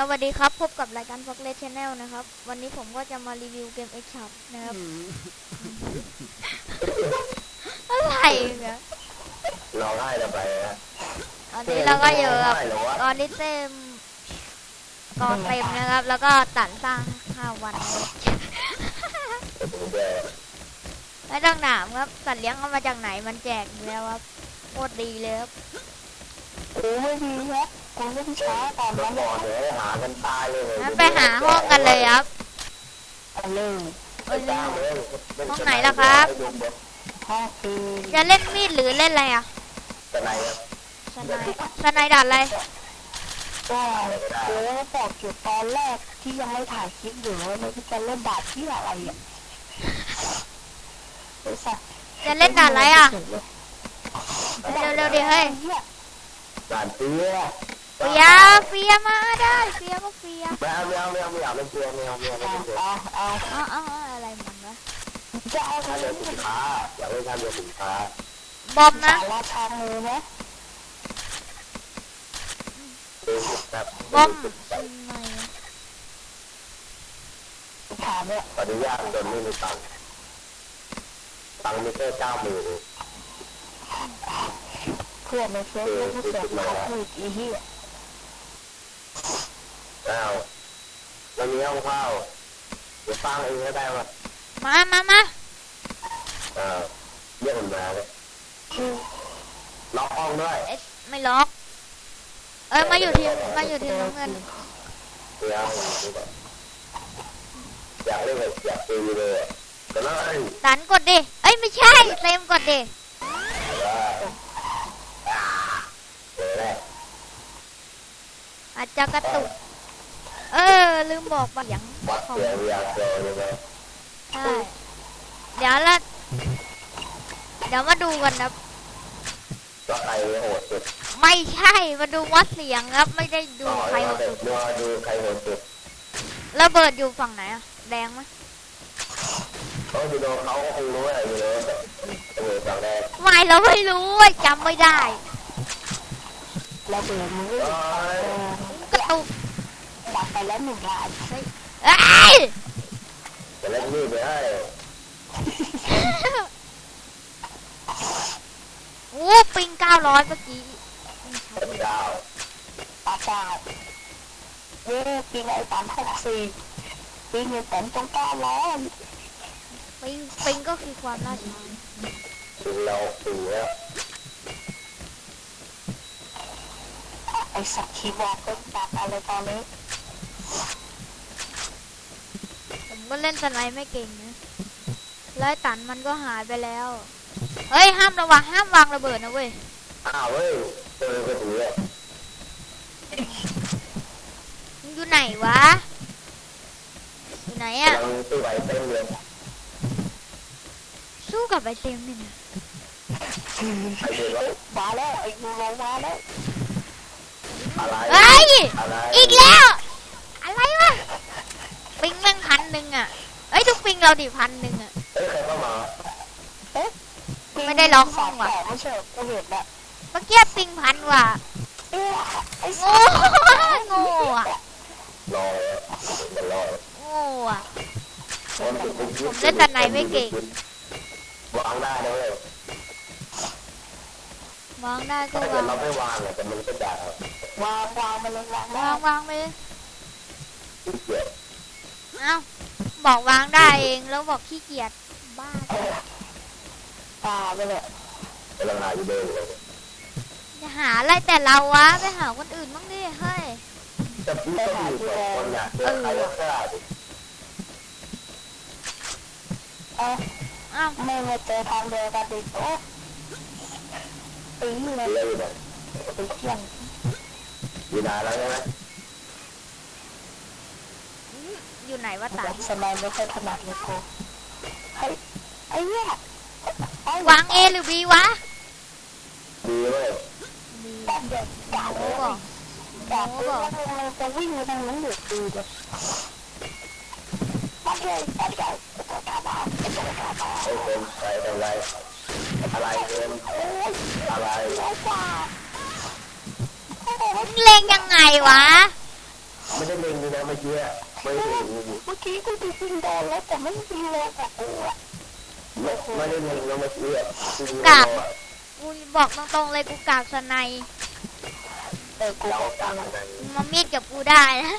สวัสดีครับ พบกับรายการ f o x l e t Channel นะครับ วันนี้ผมก็จะมารีวิวเกม X Shop นะครับ อะไรเนี่ยร้องไห้ทำไมนะตอนนี้เราก็อยู่กับร้องไห้เหรอวะกอนดิเซมกอนเต็มนะครับ แล้วก็ตัดสร้าง5วันนะครับผมแย่ไม่ต้องถามครับ สัตว์เลี้ยงเอามาจากไหนมันแจกอยู่แล้วครับโคตรดีเลยครับกูไม่ดีครับ กูเล่นช้าตอนเมื่นั้อนก่อนเนี่ยหากันตายเลยงั้นไปหาห้องกันเลยครับเอาเลยเอ้ยจ้างเลยห้องไหนล่ะครับ ห้องคือจะเล่นมีดหรือเล่นอะไรอะจะไหนครับสไนด์สไนด์ดัดอะไร ก็กูบอกอยู่ตอนแรกที่ยังไม่ถ่ายคลิปอยู่ว่าไม่จะเล่นดาบที่อะไรอะไอ้สัสจะเล่นดัดอะไรอะ เร็วเร็วๆดิเฮ้ย ด่านเตี้ย เฟียเฟียมาได้ เฟียก็เฟียไม่เอาไม่เอาไม่เอาไม่อยากเล่นเตี้ยไม่เอาไม่เอาไม่เอาเอาไม่เอาเอาเอาอ้าวอ้าวอะไรมันวะจะเอาท่าอะไรเรือสินค้าอยากเล่นท่าเรือสินค้าบอมนะสาราทางมือไหมเองครับบอมทำไมอะถามเนี่ยปฏิญาณจนไม่มีตังค์ตังค์มีแค่เก้าหมื่นเพื่อนในเฟซบุ๊กเสียงเขาคุยอีเหี้ย อ้าววันนี้ห้องข้าวเดี๋ยวฟังเองก็ได้ว่ามามามาเออเรียกมันมาเลยล็อกห้องด้วยเอ๊ะไม่ล็อก เอ้ยมาอยู่ทีมมาอยู่ทีมน้ำเงินเดี๋ยวอยากเล่นแบบอยากตีเลยแต่ละไอ้ตันกดดิเอ้ยไม่ใช่เซมกดดิเลยแหละอาจจะกระตุก เออ ลืมบอกไปอย่างวัดของเสียงอยากเจอเลยนะใช่เดี๋ยวละเดี๋ยวมาดูกันนะว่าใครโหดสุดไม่ใช่มาดูวัดเสียงครับ ไม่ได้ดูต่อใครแล้วโหดเด็สุกดดูดูใครโหดสุดระเบิดอยู่ฝั่งไหนอะแดงไหมเขาดูโดเขาคงรู้อะไรอยู่เลยเออฝั่งแดงไม่เราไม่รู้เว้ยจำไม่ได้ระเบิดมือเอ้เอยอกระตุกดับ ไปแล้วหนึ่งรายเอ้ยจะเล่นนี่ไปให้โอ้ปิงเก้าร้อยเมื่อกี้เป็นดาวปากกาศเย้ปีไอ้สามหกสี่ปีเงินแสนตรงเก้าร้อยปิงปิงก็คือความล่าช้าถึงเราถึงแล้วไอ้สักคีย์บอร์ดเป็นแบบอะไรตอนนี้ ผมก็เล่นสไนด์ไม่เก่งนะแล้วไอ้ตันมันก็หายไปแล้ว เฮ้ย ห้ามระวังห้ามวางระเบิดนะเว้ย อ้าวเว้ยเจอก็ถือเลยมึงอยู่ไหนวะ อยู่ไหนอะกำลังตู้ไหวเต็มเลยสู้กับไอเต็มเนี่ยนะใครเดือดร้อนมาแล้วไอ้ยูโรมาแล้วอะไร เฮ้ย อะไรอีกแล้ว อะไรวะ ปิงแม่งพัน หนึ่งอะเอ้ยทุกปิงเราดิพันหนึ่งอะเอ้ยใครเข้ามาไม่ได้ล็อกห้องว่ะ ไม่ใช่กูเห็นแล้วเมื่อกี้ปิงพันว่ะเอ๊ะไอ้โง่สัสโง่อะรอมันรอโง่อะคนติดคุกผมเล่นแต่ไหนไม่เก่ง วางได้นะเว้ยวางได้ก็ถ้าเกิวาดงเราไม่วางเนี่ยแต่มันก็ด่าวางวางมาเลยวางวางวางไปเลยขี้เกียจเอ้า บอกวางได้เองแล้วบอกขี้เกียจบ้าตาไปเลยกำลังหาอยู่เดินเลยจะหาอะไรแต่เราวะไปหาคนอื่นบ้างดิเฮ้ยแต่พี่ก็อยู่สองคนอยากเจอใครก็ได้ดิเอ้าเอ้าไม่มาเจอทางเดียวกันดิโอ้ปีเลยเลยเนี่ยปีเที่ยงอยู่นานแล้วใช่ไหม อยู่ไหนวะตายัยกสมัยไม่ค่อยถนัดเลยกูเฮ้ยไอ้เนี่ยไอ้วางเอหรือบีวะดีเว้ยบีแบบเด็กด่าโอ้เลยบอกด่าเลยแล้วมันจะวิ่งไปทางนั้นหรือดีเลยมันเลยมันเลยตัวกาบ้าตัวกาบ้าไอ้คนใครทำไรอะไรเอ็มโอ้ยอะไรไอ้บ้ามึงเล็งยังไงวะ ไม่ได้มื่อกี้อะ ไม่ได้ยิงเมื่อกี้กูจะยิงโดนแล้วแต่ไม่ยิงเลยกับกูอะไม่ไม่ได้ยิงแล้วเมื่อกี้อะยิงกราบเราอะกูบอกตรงๆเลยกูกากสไนยเออกูเราบอกกลาตังงค์กันมึงมามีดกับกูได้นะ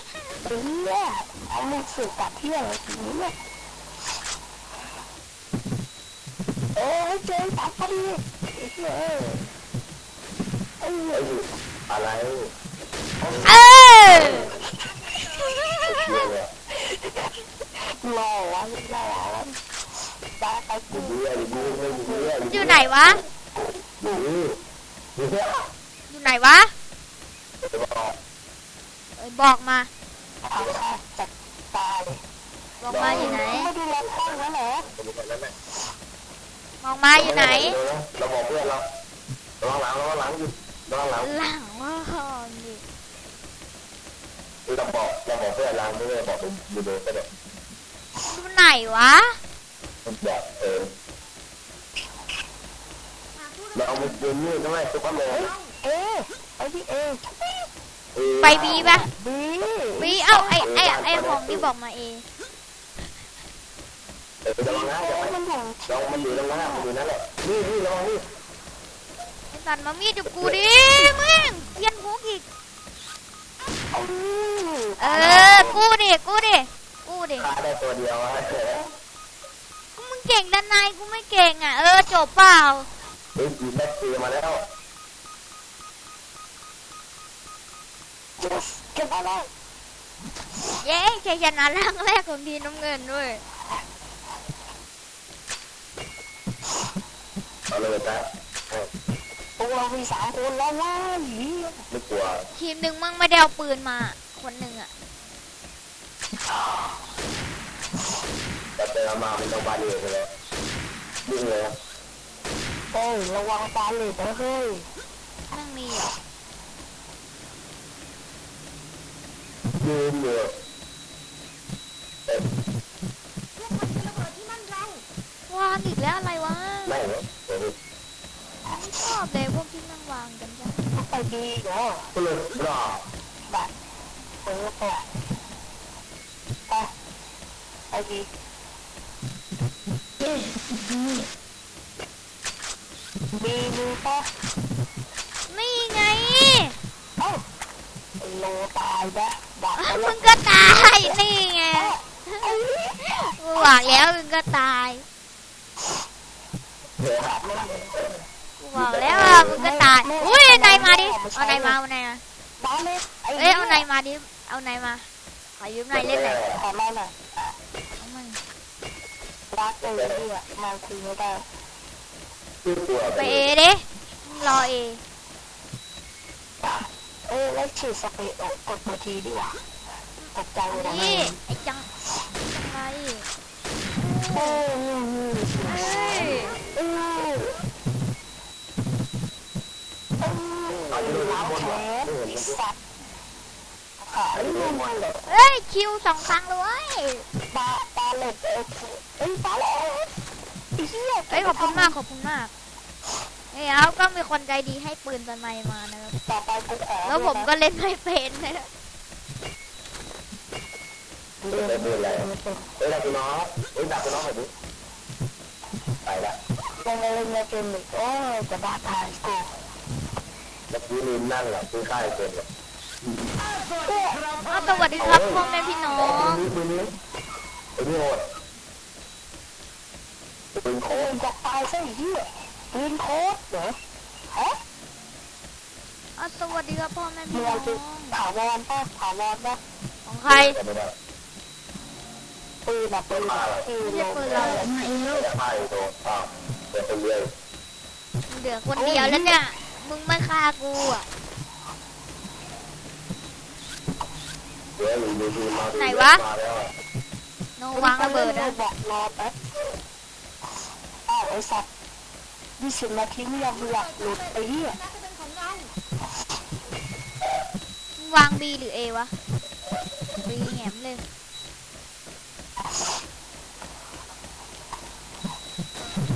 ถึงเนี่ยเอามือสืบกับเที่ยงทีนี้เนี่ยเอ้ยเจ๊ตัดพอดีไอ้เหี้ยเอ้ยไอ้เหี้ยไอ้อยู่อะไรเออ เชี่ยเลยรอวะรอวะตาไปกูเบี้ยอยู่ดีไม่อยู่เบี้ยมันอยู่ไหนวะ อยู่นี่อยู่เนี่ยอยู่ไหนวะจะบอกเอ้ยบอกมาเอาค่ะจัดตายบอกมาอยู่ไหน ไม่ได้รับข้างแล้วเหรอคนนี้คนนั้นแหละบอกมาอยู่ไหนเราบอกเพื่อนเราระวังหลังระวังหลังอยู่ระวังหลังหลังว่า ดิเราบอกเราบอกเพื่อนหลังไม่ได้บอกอยู่เดินไปเลยอยู่ไหนวะแบบเออเราเอาไปยืนนี่ทำไมซุปเปอร์แมนเอ๊ะไอ้ที่เอ๊ะไปบีปะบีบีเอ้าไอไอไอของที่บอกมาเอเออระวังนะอย่าไปมันของลองมันอยู่ตรงนั้นมันอยู่นั่นแหละนี่นี่ระวังนี่ไอสันมามีดกับกูดิมึงเยียนหัวอีกเอา เออ กูดิ กูดิ กูดิ ฆ่าได้ตัวเดียวอะกูมึงเก่งด้านในกูไม่เก่งอะ เออ จบเปล่า เฮ้ยอีแบ็คซีมาแล้วเก็บอะไรเย้ชัยชนะร่างแรกของทีมน้ำเงินด้วย เอาเลยจ้ะ ตัวมีสามคนแล้วว่าหนีไม่กลัวทีมหนึ่งมั่งไม่ได้เอาปืนมา คนหนึ่งอะแต่เจอมามันต้องบาดเจ็บเลยดึงเลยเฮ้ยระวังปลาเหล็กนะเฮ้ยนั่งมีเหรอยืนอยู่วางอีกแล้วอะไรวะไม่เหรอเอบเลยพวกที่นั่งวางกันจ้ะไปดีเหรอก็เลยรอบัตรเปิดไปไปไปดีบีมีปะนี่ไงเอ้าโลตายปะดักอ้าวแล้มึงก็ตายนี่ไงกูบอกแล้วมึงก็ตาย เดี๋ยวหา กู บอกแล้วว่ามึงก็ตายอุ้ยเอาไหนมาดิ เอาไหนมา เอาไหนมาบ้าเล็กไอ้เอ้ยเอาไหนมาดิ เอาไหนมา ขอยืมไหนเล่นหน่อยขอมาหน่อยเอามึงรักเลยพี่อะมาคุยไม่ได้คือกลัวไปเอดิมึงรอเอเอ้ยแล้วฉีดสเปรย์ออกกดมาทีดีกว่าตกใจเลยนะนี่ไอ้จังจังไรเอ้ย เฮ้ย เอ้ยเอ้ยล้างแข นไอ้สัตว์ขาไอ้ลูกมันเฮ้ยคิวสองครั้งเลยเว้ยปลาปลาเหล็กเอ้ยเอ้ยปลาเหล็กไอ้เหี้ยเฮ้ยขอบคุณมากขอบคุณมากเฮ้ยแล้วก็มีคนใจดีให้ปืนสไนมานะครับต่อไปกูขอแล้วผมก็เล่นไม่เป็นนะเล่นไม่เป็นเอ้ยดักกูน้องเอ้ยดักกูน้องหน่อยดิไปละลงมาเล่นไม่เป็นอีกโอ้ยจะบ้าตายกู เมื่อกี้ลืมนั่งแหละซื้อข้าวเกินเลยอ้าวสวัสดีครับพ่อแม่พี่น้องปืนนี้ปืนนี้โหดปืนโคเล่ตนจะตายซะไอ้เหี้ยปืนโคตรเหรอฮะอ้าวสวัสดีครับพ่อแม่มึพี่งน้อเอางปืนถาวรป่ะถาวรป่ะของใครไม่ได้ปืนอะปืนอะปืนไม่ลใช่งปืนเราจะพายตัวอ้าวเดินไปเรื่อยเหลือคนเดียวแล้วเนี่ย มึงไม่ฆ่ากูอะเดี๋ยวอยู่ดีๆมามาแล้วโนวางระเบิดนะนะบอกรอแป๊บอ้าวไอ้สัตว์ยี่สิบนาทีไม่ยอมหลับหลุดไอ้เหี้ยมึงวางบีหรือเอวะบีแหมเลย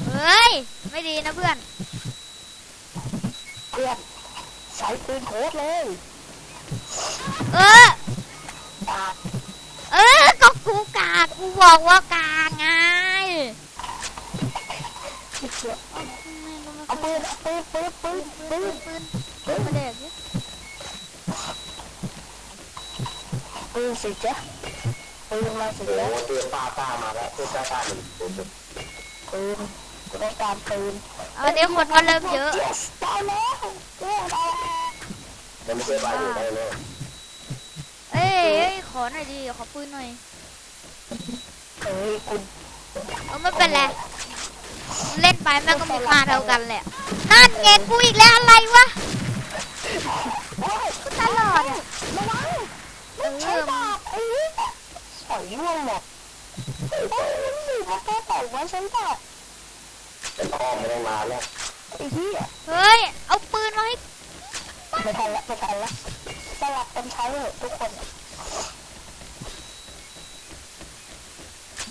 เฮ้ย ไม่ดีนะเพื่อนเพื่อนใช้ปืนโคตรเลยเออปากบอกว่ากลางไงเอาปืนเอาปืนปืนปืนปืนปืนปืนมาเด็กดิปืนสิจ๊ะปืนมาสิโอ้จ๊ะโหเจอป้าป้ามาแล้วเจอป้าป้าหนึ่งศูนย์ปืนกู ต้องการปืนเอาเดี๋ยวคนก็เริ่มเยอะ yes ได้แล้วเย้ได้แล้วมันไม่ใช่ป้าอยู่ได้เลยเอ้ยเอ้ยขอหน่อยดิขอปืนหน่อยเฮ้ยคุณเออไม่เป็นไรเล่นไปแม่งก็มีค่าเท่ากันแหละนั่นไงกูอีกแล้วอะไรวะโอ้ยกูตลอดอะระวังเอใช้อดาบไอ้นี่สอยร่วงหมดเอ้ยมันอยู่มาแค่แต่ว่าใช้ดาบ เป็นอ้อมไม่ต้องมาแล้วไอ้เหี้ยเฮ้ย เอาปืนมาให้ไม่ทันละไม่ทันละสลับกันใช้เถอะทุกคน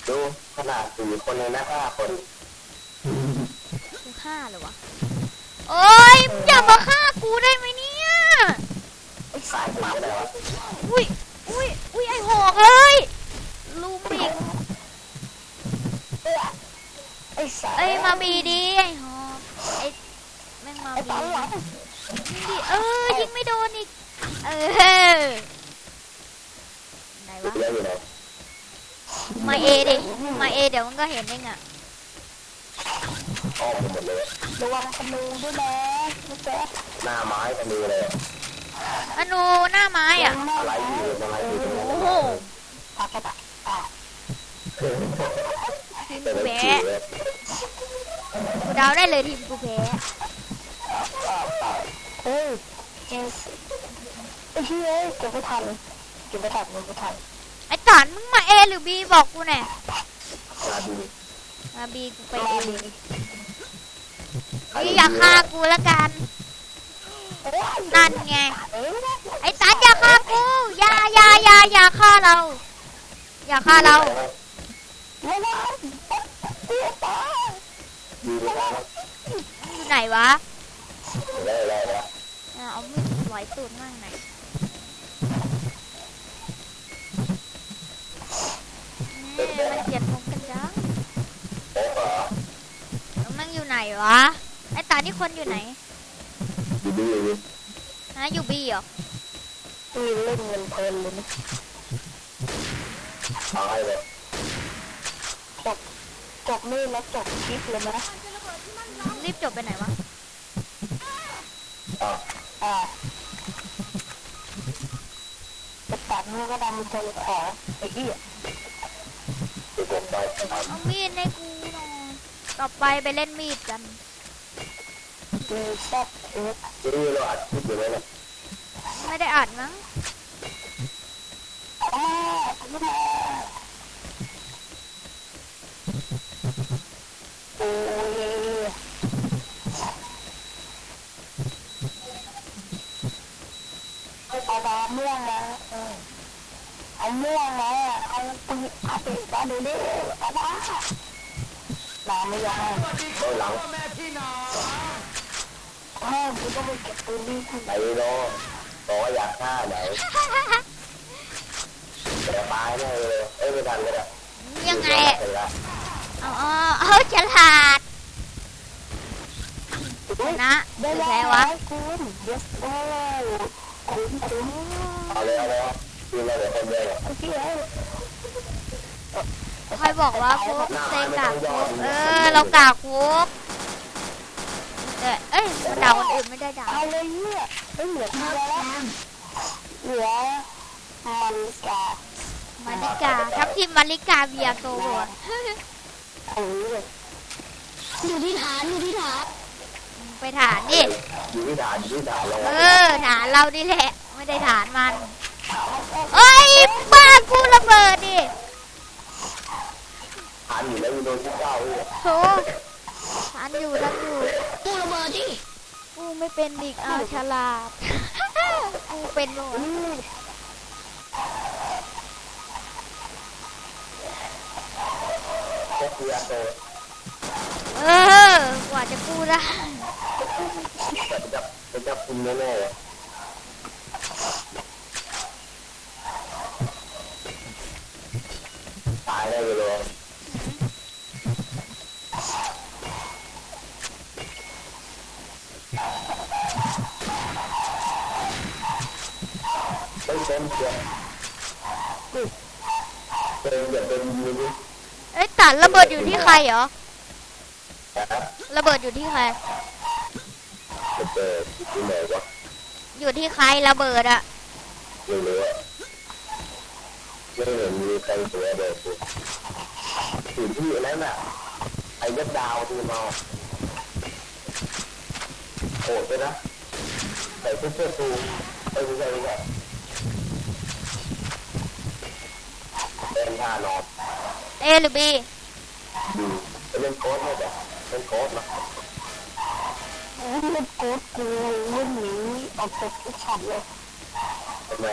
ดูขนาดสี่คนเลยนะห้าคนกูฆ่าเลยวะโอ้ยมึงอย่ามาฆ่ากูได้ไหมเนี่ยไอ้สาสายยคนก็ได้วะอุ้ยอุ้ยอุ้ยไอหอกเอ้ยลูมอีกเอ้ยไอ้สายเอ้ยมาบีดีไอหอกไอแม่งมาไอ้บีตาหลังยิงดิเออยิงไม่โดนอีกเออไหนวะเยอะอยู่ไหนมาเอดิมาเอเดี๋ยวมันก็เห็นเองอะอ้อมไปหมดเลยระวังขนูด้วยนะลูกแจ๊คหน้าไม้กันดูเลยอนูหน้าไม้อะอะไรอยู่อะไรอยู่ตรงนั้นโอ้โหปากกระต่ายอะทีมแต่กู ดาได้เลยทีมกูแพ้เฮ้ยเจสไอ้เหี้ยเก็บไม่ทันเก็บไม่ทันเก็บไม่ทันไอตานมึงมาเอหรือบีบอกกูหน่อยมาดูมาบีกูไปไปเอดีบีอย่าฆ่ากูละกัน นั่นไงเอ้ยไอ้ตันอย่าฆ่ากู อย่าอย่าอย่าอย่าฆ่าเรา อย่าฆ่าเรา ระวังเตี้ยตา ดีเลยนะ อยู่ไหนวะได้ได้ได้อะเอามีดไหวตูดมั่งไหนนี่มันเกลียดพกกันจังโอ้โหแล้วมันอยู่ไหนวะ ไอ้ตานี่คนอยู่ไหนดีดีดีฮะอยู่บีเหรอมีเล่นเงินเพลินเลยนะตายเลยจบนี่แล้วจบคลิปเลยนะ รีบจบไปไหนวะอะอ่าจะตัดนี่ก็ดำคนขอไอ้เหี้ยติดลมไปทเอามีดให้กูหน่อย ต่อไปไปเล่นมีดกันมีแซ่บเอฟำดีเราอัดคลิปอยู่เลยนะไม่ได้อ่านมั้งอ่าไม่ได้โอ้ยเอา ดาม่วงนะเอาม่วงนะเอาปืนเอาปืนมาดูดิเอาดาน้ำไม่ยอมโอ้ยหลังห้ามกูต้องไปเก็บปืนนี่คุณไหนเนาะบอกว่าอยากฆ่าไหนแต่ตายแน่เลยเอ้ยไม่ทันเลยอะยังไงเอาเอาเอาฉลาดนะหได้รือแล้แพ้ววะ คุณเดี๋ยวโอ้คุณคุณเอาเลยเอาเลยคือเราเดี๋ยวคนเดียวไอ้เหี้ยใครบอกว่าฟุกเซงกากฟุกเออเรากากฟุกเอ้ยเอ้ยมันด่าคนอื่นไม่ได้ด่าเอาเลยเนี่ยไม่เหลือที่แล้วเหลือมันกามาริกาทับทิมมาริกาเบียโตบอดเอออยู่ที่ฐานอยู่ที่ฐาน ไปฐานดิอยู่ที่ด่านอยู่ที่ด่านเราเออฐานเราดิแหละ ไม่ได้ฐานมันเอ้ยบ้านกูระเบิดดิผ่านอยู่แล้วอยู่โดนที่เก้าเลยโถฐานอยู่ฐานอยู่กูระเบิดดิกูไม่เป็นดิกอ้าวฉลาดกูเป็นโหอืมแค่เพียโตเออกว่าจะกู้ได้ แต่จะจับจะจับคุมแน่ๆเลยตายแน่ไปเลยไม่เต็มเสียเต็มอย่าเต็มยืนดิเอ้ยตันระเบิดอยู่ที่ใครเหรอนะระเบิดอยู่ที่ใคร จะเจอที่ไหนวะอยู่ที่ใครระเบิดอะไม่รู้อะไม่เห็นมีใครตัวเด็กอยู่อยู่ที่นั้นน่ะไอ้ยัดดาวที่มาโหดเลยนะใส่เสื้อตูไอ้ไม่ใช่ไม่ใช่เป็นท่านอนเอหรือบีดูไปเล่นโค้ดไหมจ๊ะเล่นโค้ดนะ เล่นโกดกูวิ่งหนีออกจากทุกช็อตเลยทำไม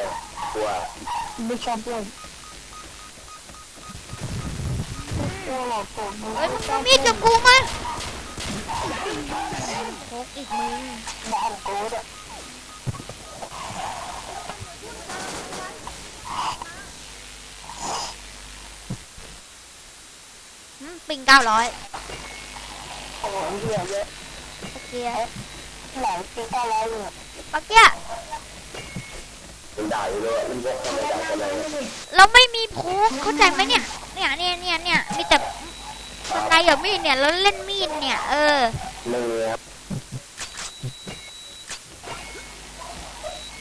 กลัวไม่ชอบเล่นกลัวหลอกตัวมึงเฮ้ยมึงเอามีดกับกูมาพกอีกมึงบ้านโกดอะปิงเก้าร้อยโอ้ยเหี้ยเยอะ โอเคหลายปีก็ร้อยเลยปักเกี้ยมันด่าอยู่เลยมันบอกทำไมด่าทำไมเราไม่มีพกเข้าใจไหมเนี่ย เนี่ยเนี่ยเนี่ยเนี่ยมีแต่คนในกับมีดเนี่ยแล้วเล่นมีดเนี่ย เออไม่มีครับ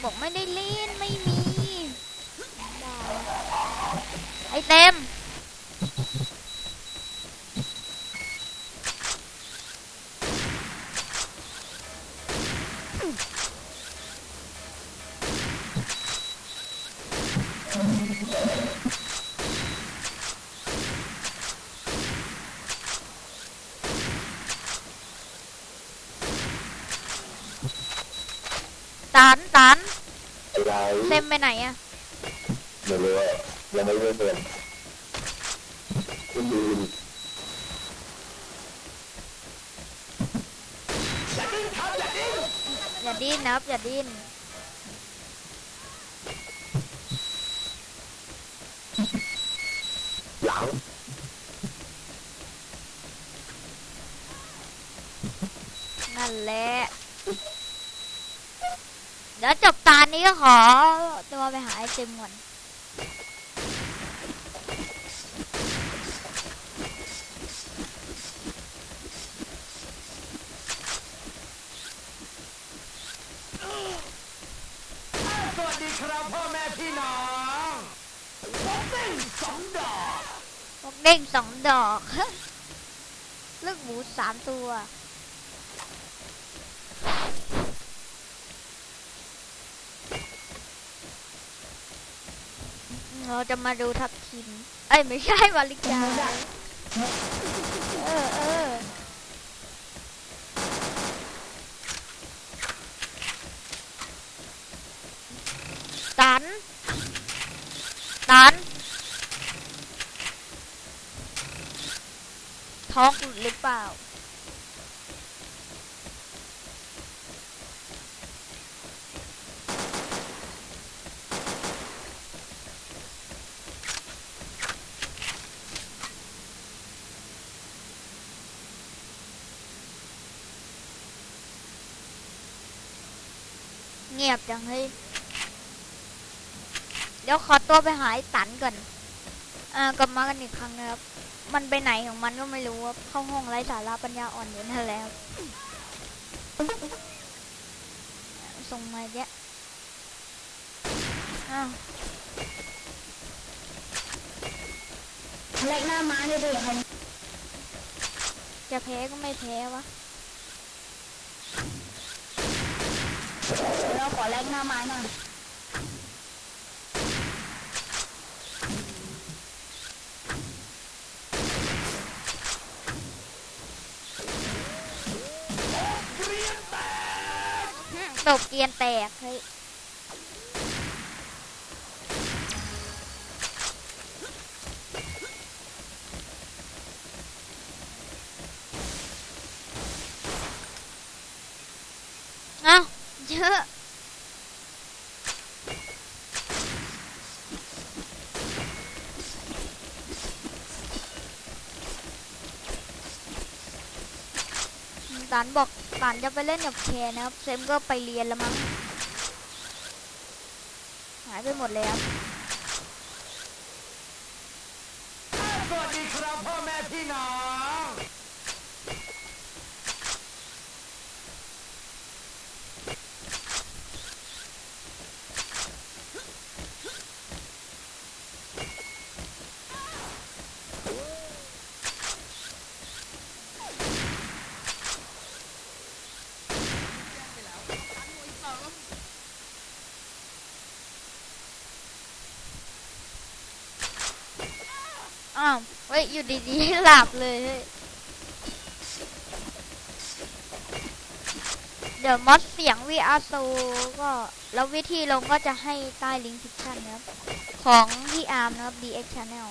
บอกไม่ได้เล่นไม่มี ไอเต็ม ตันตัน อะไร เต็ม ไปไหนอะไม่รู้อะยังไม่ได้เตือนคุณดูอย่าดิ้นนะครับ อย่าดิ้นหลังนั่นแหละ เดี๋ยวจบตานี้ก็ขอ ตัวไปหาไอเต็มก่อนสวัสดีครับพ่อแม่พี่น้องผมเต้นสองดอกพวกเด้งสองดอก ลูกหมูสามตัว เราจะมาดูทับทิม เอ้ยไม่ใช่วาลิกา เออเออตัน ตันท้องหลุดหรือเปล่า งียบจังเฮ้ยเดี๋ยวขอตัวไปหาไอ้ตันก่อนอ่ากลับมากันอีกครั้งนะครับ มันไปไหนของมันก็ไม่รู้ว่าเข้าห้องไร้สาระปัญญาอ่อนอยู่นั่นแหละครับส่งมาเยอะอ้าวเล็กหน้าม้าเนี่ยดิจะแพ้ก็ไม่แพ้วะ เราขอเล็กหน้าม้าหน่อยหึตบเกียนแตกเฮ้ยเอ้าเยอะ ตานบอกตานจะไปเล่นกับแคนนะครับ เซมก็ไปเรียนแล้วมั้งหายไปหมดเลยครับ สวัสดีครับพ่อแม่พี่น้อง อ้าวเฮ้ยอยู่ดีๆหลับเลย เดี๋ยวมอดเสียง VR โซก็แล้ววิธีลงก็จะให้ใต้ลิงก์ทิปชั่นนะครับ ของพี่อาร์มนะครับ DX Channel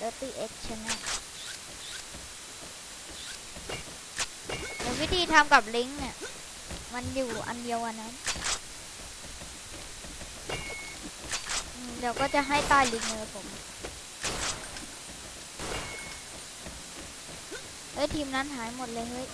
Dirty X Channel เดี๋ยววิธีทำกับลิงก์เนี่ย มันอยู่อันเดียวกันนะอืมเดี๋ยวก็จะให้ใต้ลิงก์เลยผม ฮ้ยทีมนั้นหายหมดเลยเฮ้ย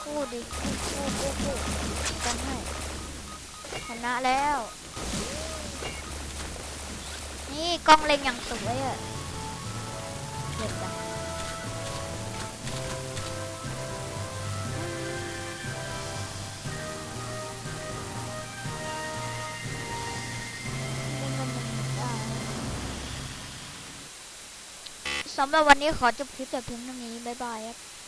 พูดดิพูดพูดพูดพูดกันให้ชนะแล้ว นี่กล้องเล็งอย่างสวยอะ สำหรับวันนี้ขอจบคลิปแต่เพียงเท่านี้ บ๊ายบายครับ